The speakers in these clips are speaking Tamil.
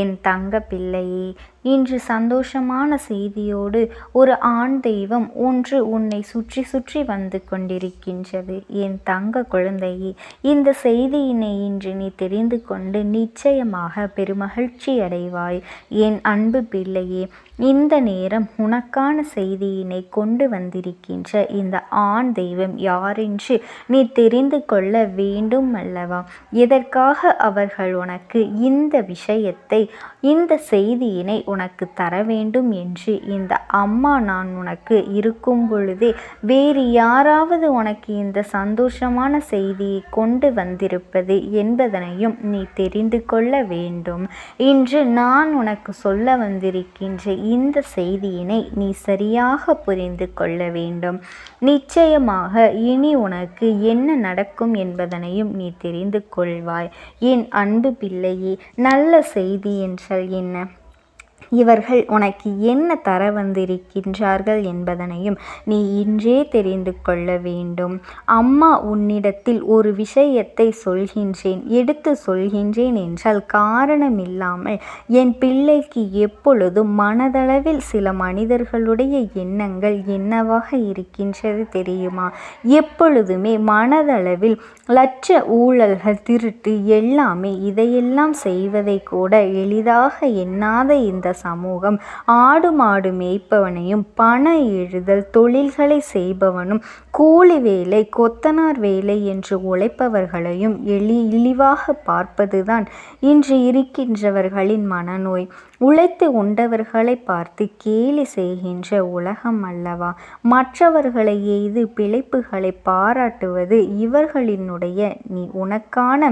என் தங்க பிள்ளையே இன்று சந்தோஷமான செய்தியோடு ஒரு ஆண் தெய்வம் ஒன்று உன்னை சுற்றி சுற்றி வந்து கொண்டிருக்கின்றது. என் தங்க குழந்தையே இந்த செய்தியினை இன்று நீ தெரிந்து கொண்டு நிச்சயமாக பெருமகிழ்ச்சி அடைவாய். என் அன்பு பிள்ளையே இந்த நேரம் உனக்கான செய்தியினை கொண்டு வந்திருக்கின்ற இந்த ஆண் தெய்வம் யாரென்று நீ தெரிந்து கொள்ள வேண்டும் அல்லவா? எதற்காக அவர்கள் உனக்கு இந்த விஷயத்தை இந்த செய்தியினை உனக்கு தர வேண்டும் என்று இந்த அம்மா நான் உனக்கு இருக்கும் பொழுதே வேறு யாராவது உனக்கு இந்த சந்தோஷமான செய்தியை கொண்டு வந்திருப்பது என்பதனையும் நீ தெரிந்து கொள்ள வேண்டும். இன்று நான் உனக்கு சொல்ல வந்திருக்கின்ற இந்த செய்தியினை நீ சரியாக புரிந்து கொள்ள வேண்டும். நிச்சயமாக இனி உனக்கு என்ன நடக்கும் என்பதனையும் நீ தெரிந்து கொள்வாய். என் அன்பு பிள்ளையே நல்ல செய்தி என்றால் என்ன? இவர்கள் உனக்கு என்ன தர வந்திருக்கின்றார்கள் என்பதனையும் நீ இன்றே தெரிந்து கொள்ள வேண்டும். அம்மா உன்னிடத்தில் ஒரு விஷயத்தை சொல்கின்றேன் எடுத்து சொல்கின்றேன் என்றால் காரணமில்லாமல் என் பிள்ளைக்கு எப்பொழுதும் மனதளவில் சில மனிதர்களுடைய எண்ணங்கள் என்னவாக இருக்கின்றது தெரியுமா? எப்பொழுதுமே மனதளவில் லட்ச ஊழல்கள் திருட்டு எல்லாமே இதையெல்லாம் செய்வதை கூட எளிதாக எண்ணாத இந்த சமூகம். ஆடு மாடு மேய்ப்பவனையும் பண எழுதல் தொழில்களை செய்பவனும் கூலி வேலை கொத்தனார் வேலை என்று உழைப்பவர்களையும் எளி இழிவாக பார்ப்பதுதான் இன்று இருக்கின்றவர்களின் மனநோய். உழைத்து உண்டவர்களை பார்த்து கேலி செய்கின்ற உலகம் அல்லவா? மற்றவர்களை எய்து பிழைப்புகளை பாராட்டுவது இவர்களினுடைய நீ உனக்கான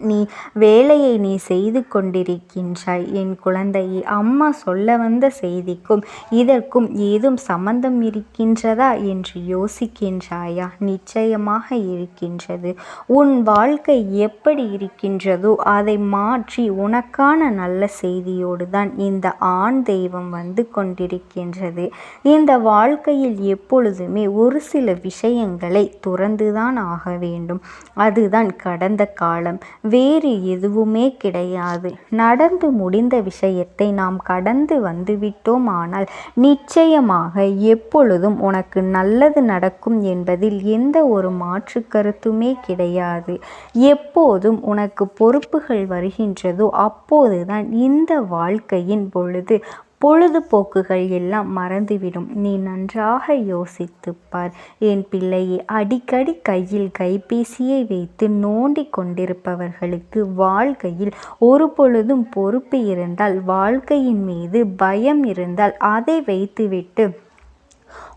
நீ வேலையை நீ செய்து கொண்டிருக்கின்றாய். என் குழந்தையை அம்மா சொல்ல வந்த செய்திக்கும் இதற்கும் ஏதும் சம்பந்தம் இருக்கின்றதா என்று யோசிக்கின்றாயா? நிச்சயமாக இருக்கின்றது. உன் வாழ்க்கை எப்படி இருக்கின்றதோ அதை மாற்றி உனக்கான நல்ல செய்தியோடு தான் இந்த ஆண் தெய்வம் வந்து கொண்டிருக்கின்றது. இந்த வாழ்க்கையில் எப்பொழுதுமே ஒரு சில விஷயங்களை துறந்துதான் ஆக வேண்டும். அதுதான் கடந்த காலம். வேறு எதுவுமே கிடையாது. நடந்து முடிந்த விஷயத்தை நாம் கடந்து வந்துவிட்டோம் ஆனால் நிச்சயமாக எப்பொழுதும் உனக்கு நல்லது நடக்கும் என்பதில் எந்த ஒரு மாற்று கருத்துமே கிடையாது. எப்போதும் உனக்கு பொறுப்புகள் வருகின்றதோ அப்போதுதான் இந்த வாழ்க்கையின் பொழுது பொழுதுபோக்குகள் எல்லாம் மறந்துவிடும். நீ நன்றாக யோசித்துப்பார் என் பிள்ளையை அடிக்கடி கையில் கைபேசியை வைத்து நோண்டி கொண்டிருப்பவர்களுக்கு வாழ்க்கையில் ஒரு பொழுதும் பொறுப்பு இருந்தால் வாழ்க்கையின் மீது பயம் இருந்தால் அதை வைத்துவிட்டு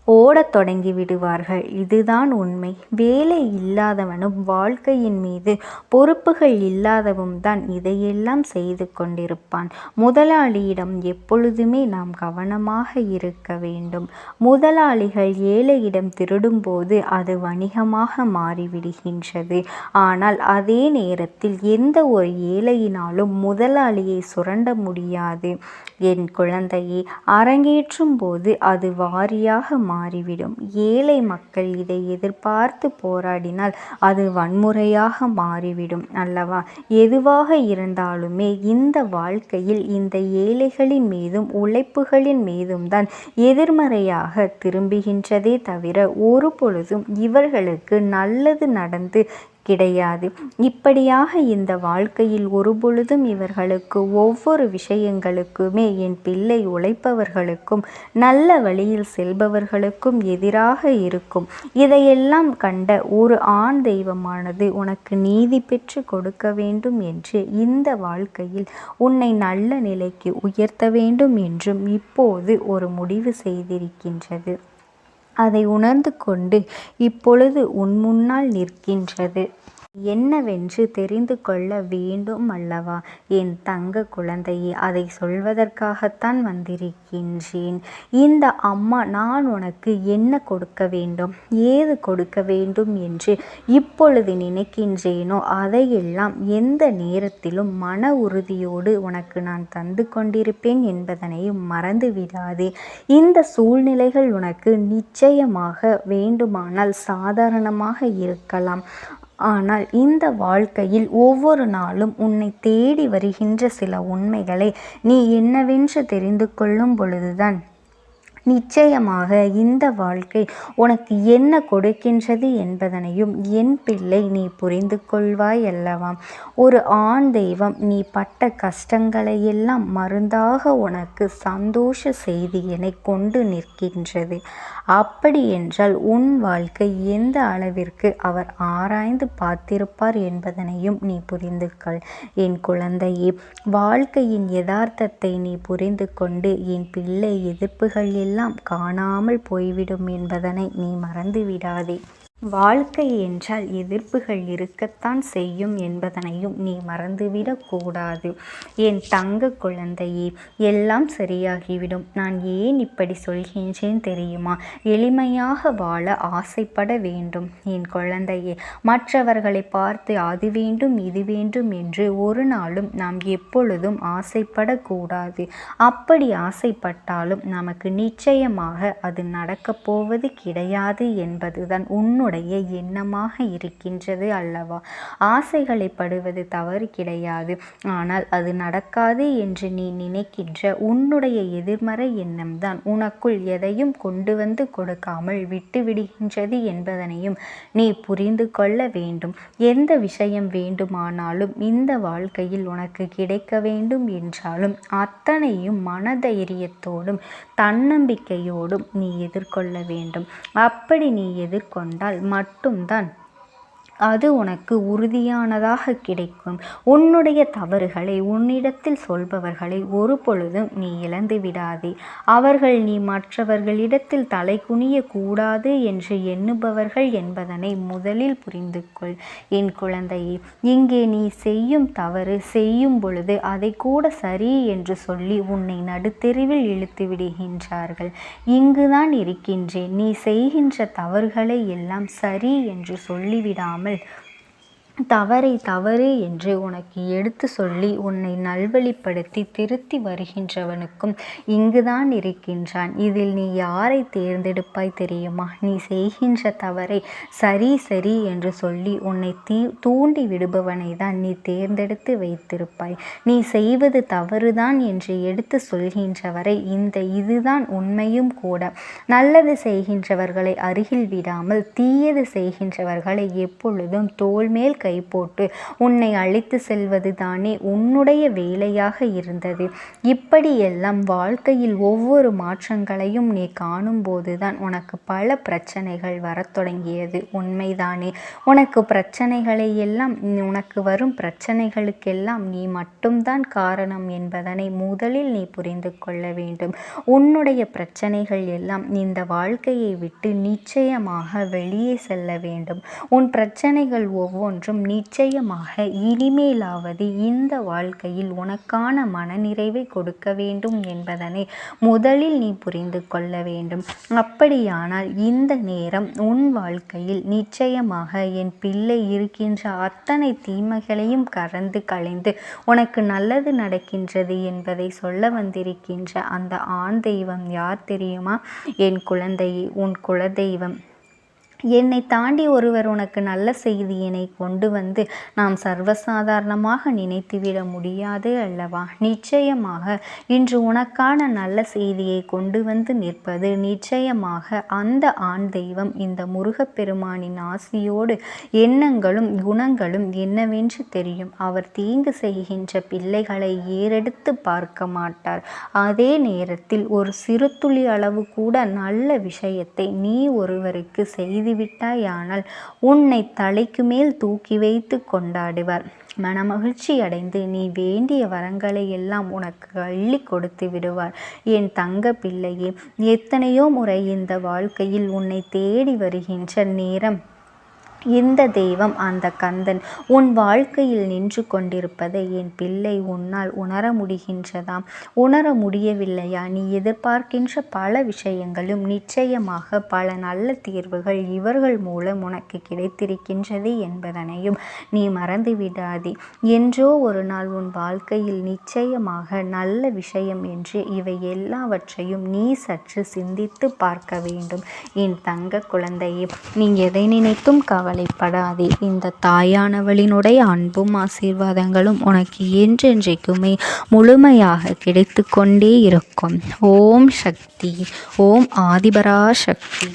ஓடத் தொடங்கி விடுவார்கள். இதுதான் உண்மை. வேலை இல்லாதவனும் வாழ்க்கையின் மீது பொறுப்புகள் இல்லாதவும் தான் இதையெல்லாம் செய்து கொண்டிருப்பான். முதலாளியிடம் எப்பொழுதுமே நாம் கவனமாக இருக்க வேண்டும். முதலாளிகள் ஏழையிடம் திருடும்போது அது வணிகமாக மாறிவிடுகின்றது. ஆனால் அதே நேரத்தில் எந்த ஒரு ஏழையினாலும் முதலாளியை சுரண்ட முடியாது. என் குழந்தையை அரங்கேற்றும் போது அது வாரியாக மாறிவிடும். ஏழை மக்கள் இதை எதிர்பார்த்து போராடினால் அது வன்முறையாக மாறிவிடும் அல்லவா? எதுவாக இருந்தாலுமே இந்த வாழ்க்கையில் இந்த ஏழைகளின் மீதும் உழைப்புகளின் மீதும் தான் எதிர்மறையாக திரும்புகின்றதே தவிர ஒரு பொழுதும் இவர்களுக்கு நல்லது நடந்து கிடையாது. இப்படியாக இந்த வாழ்க்கையில் ஒருபொழுதும் இவர்களுக்கு ஒவ்வொரு விஷயங்களுக்குமே என் பிள்ளை உழைப்பவர்களுக்கும் நல்ல வழியில் செல்பவர்களுக்கும் எதிராக இருக்கும். இதையெல்லாம் கண்ட ஒரு ஆண் தெய்வமானது உனக்கு நீதி பெற்று கொடுக்க வேண்டும் என்று இந்த வாழ்க்கையில் உன்னை நல்ல நிலைக்கு உயர்த்த வேண்டும் என்றும் இப்போது ஒரு முடிவு செய்திருக்கின்றது. அதை உணர்ந்து கொண்டு இப்பொழுது உன் முன்னால் நிற்கின்றது. என்னவென்று தெரிந்து கொள்ள வேண்டும் அல்லவா? என் தங்க குழந்தையே அதை சொல்வதற்காகத்தான் வந்திருக்கின்றேன். இந்த அம்மா நான் உனக்கு என்ன கொடுக்க வேண்டும்? ஏது கொடுக்க வேண்டும் என்று இப்பொழுது நினைக்கின்றேனோ அதையெல்லாம் எந்த நேரத்திலும் மன உறுதியோடு உனக்கு நான் தந்து கொண்டிருப்பேன் என்பதனையும் மறந்து விடாதே இந்த சூழ்நிலைகள் உனக்கு நிச்சயமாக வேண்டுமானால் சாதாரணமாக இருக்கலாம். ஆனால் இந்த வாழ்க்கையில் ஒவ்வொரு நாளும் உன்னை தேடி வருகின்ற சில உண்மைகளை நீ என்னவென்று தெரிந்து கொள்ளும் பொழுதுதான். நிச்சயமாக இந்த வாழ்க்கை உனக்கு என்ன கொடுக்கின்றது என்பதனையும் என் பிள்ளை நீ புரிந்து கொள்வாய் அல்லவா? ஒரு ஆண் தெய்வம் நீ பட்ட கஷ்டங்களை எல்லாம் மருந்தாக உனக்கு சந்தோஷ செய்தியினை கொண்டு நிற்கின்றது. அப்படி என்றால் உன் வாழ்க்கை எந்த அளவிற்கு அவர் ஆராய்ந்து பார்த்திருப்பார் என்பதனையும் நீ புரிந்து கொள். என் குழந்தையே வாழ்க்கையின் யதார்த்தத்தை நீ புரிந்து கொண்டு என் பிள்ளை எதிர்ப்புகள் எல்லாம் காணாமல் போய்விடும் என்பதனை நீ மறந்து விடாதே வாழ்க்கை என்றால் எதிர்ப்புகள் இருக்கத்தான் செய்யும் என்பதனையும் நீ மறந்துவிடக்கூடாது என் தங்க குழந்தையே எல்லாம் சரியாகிவிடும். நான் ஏன் இப்படி சொல்கின்றேன் தெரியுமா? எளிமையாக வாழ ஆசைப்பட வேண்டும். என் குழந்தையே மற்றவர்களை பார்த்து அது வேண்டும் இது வேண்டும் என்று ஒரு நாளும் நாம் எப்பொழுதும் ஆசைப்படக்கூடாது அப்படி ஆசைப்பட்டாலும் நமக்கு நிச்சயமாக அது நடக்கப் போவது கிடையாது என்பதுதான் உண்மை உன்னுடைய எண்ணமாக இருக்கின்றது அல்லவா? ஆசைகளை படுவது தவறு கிடையாது. ஆனால் அது நடக்காது என்று நீ நினைக்கின்ற உன்னுடைய எதிர்மறை எண்ணம்தான். உனக்குள் எதையும் கொண்டு வந்து கொடுக்காமல் விட்டு விடுகின்றது என்பதனையும் நீ புரிந்து கொள்ள வேண்டும். எந்த விஷயம் வேண்டுமானாலும் இந்த வாழ்க்கையில் உனக்கு கிடைக்க வேண்டும் என்றாலும் அத்தனையும் மனதைரியத்தோடும் தன்னம்பிக்கையோடும் நீ எதிர்கொள்ள வேண்டும். அப்படி நீ எதிர்கொண்டால் மட்டும்தான். அது உனக்கு உறுதியானதாக கிடைக்கும். உன்னுடைய தவறுகளை உன்னிடத்தில் சொல்பவர்களை ஒரு பொழுதும் நீ இழந்து விடாதே. அவர்கள் நீ மற்றவர்களிடத்தில் தலை குனிய கூடாது என்று எண்ணுபவர்கள் என்பதனை முதலில் புரிந்து கொள் என் குழந்தையே இங்கே நீ செய்யும் தவறு செய்யும் பொழுது அதை கூட சரி என்று சொல்லி உன்னை நடுத்தெருவில் இழுத்து விடுகின்றார்கள். இங்குதான் இருக்கின்றேன். நீ செய்கின்ற தவறுகளை எல்லாம் சரி என்று சொல்லிவிடாமல் இல்லாமல் தவறை தவறு என்று உனக்கு எடுத்து சொல்லி உன்னை நல்வழிப்படுத்தி திருத்தி வருகின்றவனுக்கும் இங்குதான் இருக்கின்றான். இதில் நீ யாரை தேர்ந்தெடுப்பாய் தெரியுமா? நீ செய்கின்ற தவறை சரி சரி என்று சொல்லி உன்னை தீ தூண்டி விடுபவனை தான் நீ தேர்ந்தெடுத்து வைத்திருப்பாய். நீ செய்வது தவறுதான் என்று எடுத்து சொல்கின்றவரை இந்த இதுதான் உண்மையும் கூட. நல்லது செய்கின்றவர்களை அருகில் விடாமல் தீயது செய்கின்றவர்களை எப்பொழுதும் தோல்மேல் கை போட்டு உன்னை அழைத்து செல்வது தானே உன்னுடைய வேலையாக இருந்தது. இப்படியெல்லாம் வாழ்க்கையில் ஒவ்வொரு மாற்றங்களையும் நீ காணும்போதுதான் உனக்கு பல பிரச்சனைகள் வரத் தொடங்கியது. உண்மைதானே. உனக்கு பிரச்சனைகளை எல்லாம் உனக்கு வரும் பிரச்சனைகளுக்கெல்லாம் நீ மட்டும்தான் காரணம் என்பதனை முதலில் நீ புரிந்து கொள்ள வேண்டும். உன்னுடைய பிரச்சனைகள் எல்லாம் இந்த வாழ்க்கையை விட்டு நிச்சயமாக வெளியே செல்ல வேண்டும். உன் பிரச்சனைகள் ஒவ்வொன்றும் மற்றும் நிச்சயமாக இனிமேலாவது இந்த வாழ்க்கையில் உனக்கான மனநிறைவை கொடுக்க வேண்டும் என்பதனை முதலில் நீ புரிந்து கொள்ள வேண்டும். அப்படியானால் இந்த நேரம் உன் வாழ்க்கையில் நிச்சயமாக என் பிள்ளை இருக்கின்ற அத்தனை தீமைகளையும் கறந்து களைந்து உனக்கு நல்லது நடக்கின்றது என்பதை சொல்ல வந்திருக்கின்ற அந்த ஆண் தெய்வம் யார் தெரியுமா? என் குழந்தையை உன் குலதெய்வம். என்னை தாண்டி ஒருவர் உனக்கு நல்ல செய்தியினை கொண்டு வந்து நாம் சர்வசாதாரணமாக நினைத்துவிட முடியாது அல்லவா? நிச்சயமாக. இன்று உனக்கான நல்ல செய்தியை கொண்டு வந்து நிற்பது நிச்சயமாக அந்த ஆண் தெய்வம் இந்த முருகப்பெருமானின் ஆசியோடு எண்ணங்களும் குணங்களும் என்னவென்று தெரியும். அவர் தீங்கு செய்கின்ற பிள்ளைகளை ஏறெடுத்து பார்க்க மாட்டார். அதே நேரத்தில் ஒரு சிறு துளி அளவு கூட நல்ல விஷயத்தை நீ ஒருவருக்கு செய்து விட்டாயானால் உன்னை தலைக்கு மேல் தூக்கி வைத்து கொண்டாடுவார். மனமகிழ்ச்சி அடைந்து நீ வேண்டிய வரங்களை எல்லாம் உனக்கு அள்ளி கொடுத்து விடுவார். என் தங்க பிள்ளையே எத்தனையோ முறை இந்த வாழ்க்கையில் உன்னை தேடி வருகின்ற நேரம் இந்த தெய்வம் அந்த கந்தன். உன் வாழ்க்கையில் நின்று கொண்டிருப்பதை என் பிள்ளை உன்னால் உணர முடிகின்றதாம். உணர முடியவில்லையா? நீ எதிர்பார்க்கின்ற பல விஷயங்களும் நிச்சயமாக பல நல்ல தீர்வுகள் இவர்கள் மூலம் உனக்கு கிடைத்திருக்கின்றது என்பதனையும் நீ மறந்துவிடாதே. என்றோ ஒரு நாள் உன் வாழ்க்கையில் நிச்சயமாக நல்ல விஷயம் என்று இவை எல்லாவற்றையும் நீ சற்று சிந்தித்து பார்க்க வேண்டும். என் தங்க குழந்தையே நீ எதை நினைத்தும் கவலை கவலைப்படாதே. இந்த தாயானவளினுடைய அன்பும் ஆசீர்வாதங்களும் உனக்கு என்றென்றைக்குமே முழுமையாக கிடைத்து கொண்டே இருக்கும். ஓம் சக்தி. ஓம் ஆதிபரா சக்தி